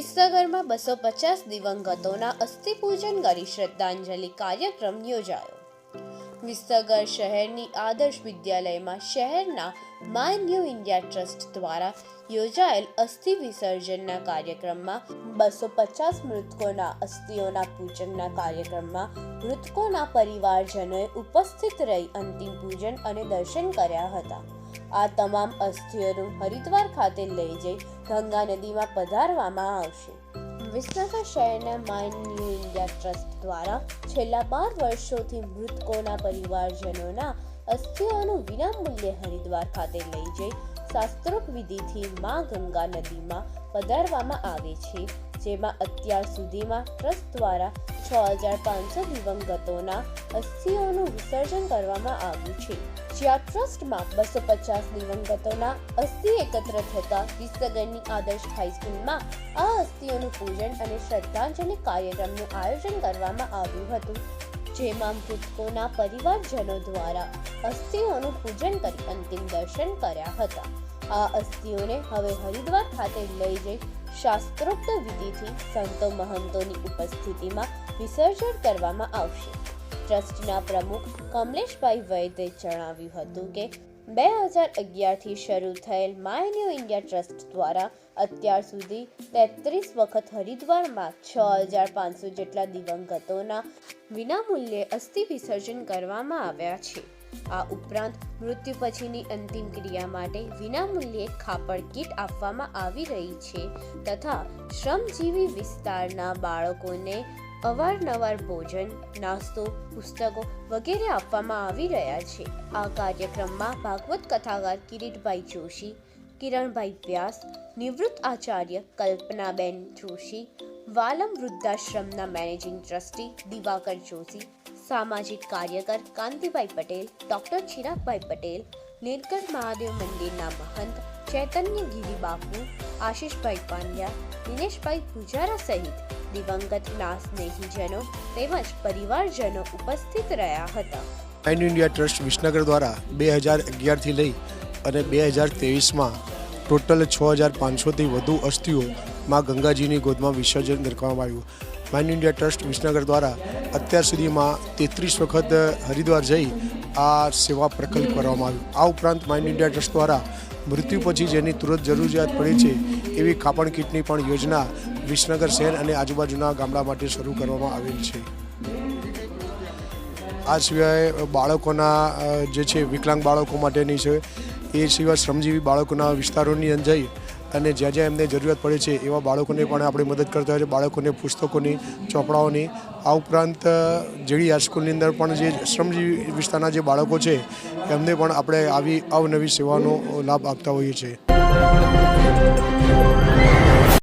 વિસનગરમાં બસો પચાસ દિવંગતોના અસ્થિ પૂજન કરી શ્રદ્ધાંજલિ કાર્યક્રમ યોજાયો. વિસનગર શહેરની આદર્શ વિદ્યાલયમાં શહેરના માય ન્યૂ ઇન્ડિયા ટ્રસ્ટ દ્વારા યોજાયેલ અસ્થિ વિસર્જનના કાર્યક્રમમાં બસો પચાસ મૃતકોના અસ્થિઓના પૂજનના કાર્યક્રમમાં મૃતકોના પરિવારજનોએ ઉપસ્થિત રહી અંતિમ પૂજન અને દર્શન કર્યા હતા. આ તમામ અસ્થિઓનું હરિદ્વાર ખાતે લઈ જઈ ગંગા નદીમાં પધારવામાં આવશે. વિસનગર શહેરના માઇન્ડ ન્યૂ ઇન્ડિયા ટ્રસ્ટ દ્વારા છેલ્લા બાર વર્ષોથી મૃતકોના પરિવારજનોના અસ્થિઓનું વિનામૂલ્યે હરિદ્વાર ખાતે લઈ જઈ શાસ્ત્રોક્ત વિધિથી મા ગંગા નદીમાં પધારવામાં આવે છે, જેમાં અત્યાર સુધીમાં ટ્રસ્ટ દ્વારા છ હજાર પાંચસો દિવંગતોના અસ્થિઓનું વિસર્જન કરવામાં આવ્યું છે. જ્યાં ટ્રસ્ટમાં બસો પચાસ દિવંગતોના અસ્થિ એકત્ર થતા વિસનગરની આદર્શ હાઈસ્કૂલમાં આ અસ્થિઓનું પૂજન અને શ્રદ્ધાંજલિ કાર્યક્રમનું આયોજન કરવામાં આવ્યું હતું. જેમાં મૃતકોના પરિવારજનો દ્વારા અસ્થિઓનું પૂજન કરી અંતિમ દર્શન કર્યા હતા. આ અસ્થિઓને હવે હરિદ્વાર ખાતે લઈ જઈ શાસ્ત્રોક્ત વિધિથી સંતો મહંતોની ઉપસ્થિતિમાં વિસર્જન કરવામાં આવશે. ટ્રસ્ટના પ્રમુખ કમલેશભાઈ વૈદે જણાવ્યું હતું કે બે હજાર અગિયારથી શરૂ થયેલ માય ન્યૂ ઇન્ડિયા ટ્રસ્ટ દ્વારા અત્યાર સુધી તેત્રીસ વખત હરિદ્વારમાં છ હજાર પાંચસો જેટલા દિવંગતોના વિનામૂલ્યે અસ્થિ વિસર્જન કરવામાં આવ્યા છે. આ ઉપરાંત મૃત્યુ પછીની અંતિમ ક્રિયા માટે વિનામૂલ્યે ખાપડ કીટ આપવામાં આવી રહી છે તથા શ્રમજીવી વિસ્તારના બાળકોને અવારનવાર ભોજન, નાસ્તો, પુસ્તકો વગેરે આપવામાં આવી રહ્યા છે. આ કાર્યક્રમમાં ભાગવત કથાકાર કિરીટભાઈ જોશી, કિરણભાઈ વ્યાસ, નિવૃત્ત આચાર્ય કલ્પનાબેન જોશી, વાલમ વૃદ્ધાશ્રમના મેનેજિંગ ટ્રસ્ટી દિવાકર જોશી, સામાજિક કાર્યકર કાંતિભાઈ પટેલ, ડોક્ટર ચિરાગભાઈ પટેલ નીલકંઠ મહાદેવ મંદિરના મહંત ચૈતન્ય ગીરી બાપુ, આશીષભાઈ પાંડ્યા, દિનેશભાઈ પૂજારા સહિત દિવંગતના સ્નેહીજનો તેમજ પરિવારજનો ઉપસ્થિત રહ્યા હતા. આઈન ઇન્ડિયા ટ્રસ્ટ વિસનગર દ્વારા બે હજાર અગિયારથી લઈ અને બે હજાર ત્રેવીસમાં ટોટલ છ હજાર પાંચસોથી વધુ અસ્થિઓ માં ગંગાજીની ગોદમાં વિસર્જન કરવામાં આવ્યું. માઇન ઇન્ડિયા ટ્રસ્ટ વિસનગર દ્વારા અત્યાર સુધીમાં તેત્રીસ વખત હરિદ્વાર જઈ આ સેવા પ્રકલ્પ કરવામાં આવ્યું. આ ઉપરાંત માઇન ઇન્ડિયા ટ્રસ્ટ દ્વારા મૃત્યુ પછી જેની તુરંત જરૂરિયાત પડે છે, એવી ખાપણ કીટની પણ યોજના વિસનગર શહેર અને આજુબાજુના ગામડા માટે શરૂ કરવામાં આવેલ છે. આ સિવાય બાળકોના જે છે વિકલાંગ બાળકો માટેની છે, એ સિવાય શ્રમજીવી બાળકોના વિસ્તારોની અંદર અને જ્યાં જ્યાં એમને જરૂરિયાત પડે છે એવા બાળકોને પણ આપણે મદદ કરતા હોય છે. બાળકોને પુસ્તકોની, ચોપડાઓની. આ ઉપરાંત જેડી હાઈસ્કૂલની અંદર પણ જે શ્રમજીવી વિસ્તારના જે બાળકો છે, એમને પણ આપણે આવી અવનવી સેવાનો લાભ આપતા હોઈએ છીએ.